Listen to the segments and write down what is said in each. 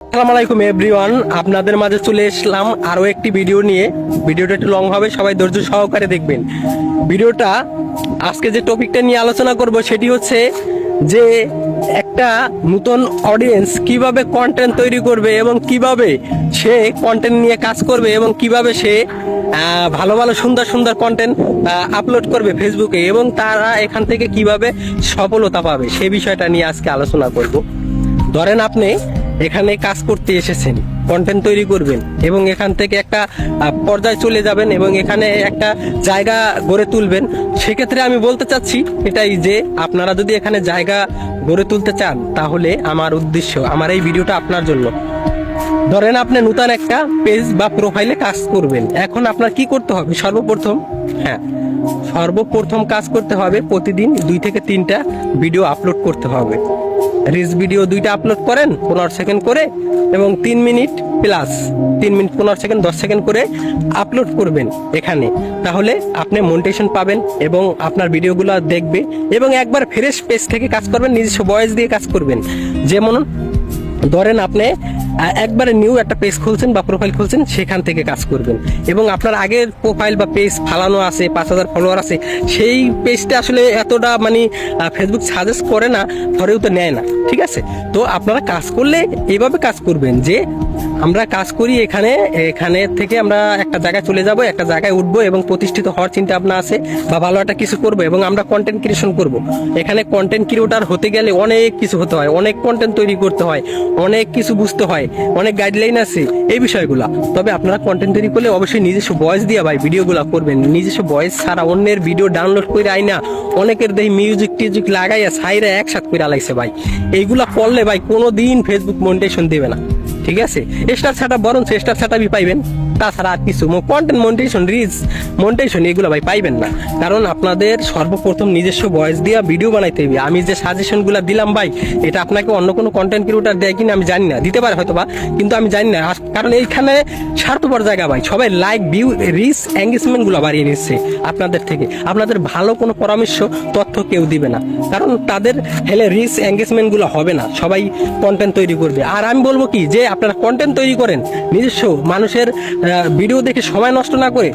আসসালামু আলাইকুম এভরিওয়ান আপনাদের মাঝে চলে এসলাম আরও একটি ভিডিও নিয়ে। ভিডিওটা একটু লং হবে, সবাই ধৈর্য সহকারে দেখবেন। ভিডিওটা, আজকে যে টপিকটা নিয়ে আলোচনা করব সেটি হচ্ছে যে একটা নতুন অডিয়েন্স কীভাবে কন্টেন্ট তৈরি করবে এবং কীভাবে সে কন্টেন্ট নিয়ে কাজ করবে এবং কীভাবে সে ভালো ভালো, সুন্দর সুন্দর কন্টেন্ট আপলোড করবে ফেসবুকে এবং তারা এখান থেকে কীভাবে সফলতা পাবে, সে বিষয়টা নিয়ে আজকে আলোচনা করব। ধরেন আপনি এখানে কাজ করতে এসেছেন কন্টেন্ট তৈরি করবেন এবং এখান থেকে একটা পর্যায়ে চলে যাবেন এবং এখানে একটা জায়গা গড়ে তুলবেন। সেক্ষেত্রে আমি বলতে চাচ্ছি এটাই যে, আপনারা যদি এখানে জায়গা গড়ে তুলতে চান, তাহলে আমার উদ্দেশ্য, আমার এই ভিডিওটা আপনার জন্য। ধরেন আপনি নতুন একটা পেজ বা প্রোফাইলে কাজ করবেন। এখন আপনার কি করতে হবে? সর্বপ্রথম হ্যাঁ সর্বপ্রথম কাজ করতে হবে, প্রতিদিন দুই থেকে তিনটা ভিডিও আপলোড করতে হবে। রিলস ভিডিও দুইটা আপলোড করেন পনেরো সেকেন্ড করে এবং তিন মিনিট প্লাস তিন মিনিট, পনেরো সেকেন্ড দশ সেকেন্ড করে আপলোড করবেন এখানে। তাহলে আপনি মনিটেশন পাবেন এবং আপনার ভিডিওগুলো দেখবে এবং একবার ফ্রেশ পেজ থেকে কাজ করবেন, নিজস্ব বয়েস দিয়ে কাজ করবেন। যেমন ধরেন আপনি একবারে নিউ একটা পেজ খুলছেন বা প্রোফাইল খুলছেন, সেখান থেকে কাজ করবেন। এবং আপনার আগের প্রোফাইল বা পেজ ফালানো আছে, পাঁচ হাজার ফলোয়ার আছে, সেই পেজটা আসলে এতটা মানে ফেসবুক সাজেস্ট করে না, ধরেও তো নেয় না, ঠিক আছে? তো আপনারা কাজ করলে এভাবে কাজ করবেন যে আমরা কাজ করি এখানে এখানে থেকে আমরা একটা জায়গায় চলে যাব, একটা জায়গায় উঠবো এবং প্রতিষ্ঠিত হওয়ার চিন্তা ভাবনা আছে বা ভালো একটা কিছু করব এবং আমরা কন্টেন্ট ক্রিয়েশন করব। এখানে কন্টেন্ট ক্রিয়েটার হতে গেলে অনেক কিছু হতে হয়, অনেক কন্টেন্ট তৈরি করতে হয়, অনেক কিছু বুঝতে হয়, অনেক গাইডলাইন আছে এই বিষয়গুলা। তবে আপনারা কন্টেন্ট তৈরি করলে অবশ্যই নিজস্ব ভয়েস দিয়ে ভাই ভিডিওগুলো করবেন। নিজস্ব ভয়েস ছাড়া অন্যের ভিডিও ডাউনলোড করে আই না। অনেকের দেখি মিউজিক টিউজিক লাগাইয়া সাইরা একসাথ করে আলাইছে ভাই। এইগুলা করলে ভাই কোনো দিন ফেসবুক মনিটেশন দেবে না। ঠিক আছে? স্টার ছাটা বরং স্টার ছাটাবি পাইবেন। তাছাড়া আর কিছু কন্টেন্ট মনিটেশন রিচ মনিটেশন এগুলো ভাই পাইবেন না। কারণ আপনাদের সর্বপ্রথম নিজস্ব ভয়েস দিয়ে ভিডিও বানাইতে হবে আমি যে সাজেশনগুলো দিলাম ভাই, এটা আপনাকে অন্য কোনো কন্টেন্ট ক্রিয়েটার দেয় কিনা আমি জানি না। দিতে পারে হয়তো বা কিন্তু আমি জানি না। কারণ এইখানে স্বার্থপর জায়গা ভাই। সবাই লাইক ভিউ রিচ এঙ্গেজমেন্টগুলো বাড়িয়ে নিচ্ছে আপনাদের থেকে। আপনাদের ভালো কোনো পরামর্শ, তথ্য কেউ দিবে না। কারণ তাদের হেলে রিচ এঙ্গেজমেন্টগুলো হবে না। সবাই কন্টেন্ট তৈরি করবে। আর আমি বলব কি, যে আপনারা কন্টেন্ট তৈরি করেন, নিজস্ব মানুষের ভিডিও দেখে সময় নষ্ট না করে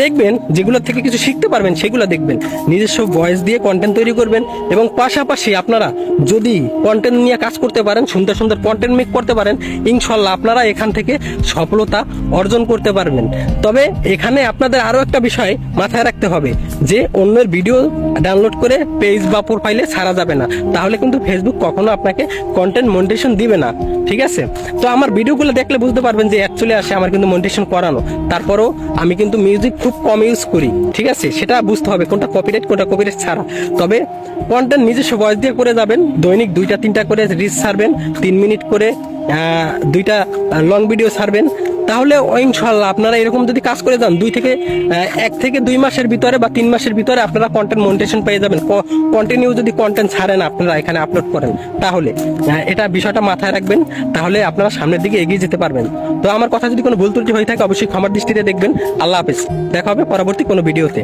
দেখবেন, যেগুলো থেকে কিছু শিখতে পারবেন, সেগুলো দেখবেন। নিজস্ব ভয়েস দিয়ে কন্টেন্ট তৈরি করবেন এবং পাশাপাশি আপনারা যদি কন্টেন্ট নিয়ে কাজ করতে পারেন, সুন্দর সুন্দর কন্টেন্ট মেক করতে পারেন, ইনশাল্লাহ আপনারা এখান থেকে সফলতা অর্জন করতে পারবেন। তবে এখানে আপনাদের আরও একটা বিষয় মাথায় রাখতে হবে, যে অন্যের ভিডিও ডাউনলোড করে পেজ বা প্রোফাইলে ছাড়া যাবে না। তাহলে কিন্তু ফেসবুক কখনো আপনাকে কন্টেন্ট মনিটেশন দিবে না। ঠিক আছে? তো আমার ভিডিওগুলো দেখলে বুঝতে পারবেন যে অ্যাকচুয়ালি আসে আমার কিন্তু মনিটেশন করানো। তারপরও আমি কিন্তু মিউজিক খুব কম ইউজ করি, ঠিক আছে? সেটা বুঝতে হবে কোনটা কপিরাইট কোনটা কপিরাইট ছাড়া। তবে কন্টেন্ট নিজস্ব ভয়েস দিয়ে করে যাবেন, দৈনিক দুইটা, তিনটা করে রিচ ছাড়বেন, তিন মিনিট করে দুইটা লং ভিডিও ছাড়বেন তাহলে ইনশাল্লাহ আপনারা এরকম যদি কাজ করে যান, দুই থেকে এক থেকে দুই মাসের ভিতরে বা তিন মাসের ভিতরে আপনারা কন্টেন্ট মনিটেশন পেয়ে যাবেন। কন্টিনিউ যদি কন্টেন্ট ছাড়েন আপনারা এখানে আপলোড করেন, তাহলে এটা বিষয়টা মাথায় রাখবেন, তাহলে আপনারা সামনের দিকে এগিয়ে যেতে পারবেন। তো আমার কথা যদি কোনো ভুল ত্রুটি হয়ে থাকে, অবশ্যই ক্ষমার দৃষ্টিতে দেখবেন। আল্লাহ হাফেজ। দেখা হবে পরবর্তী কোনো ভিডিওতে।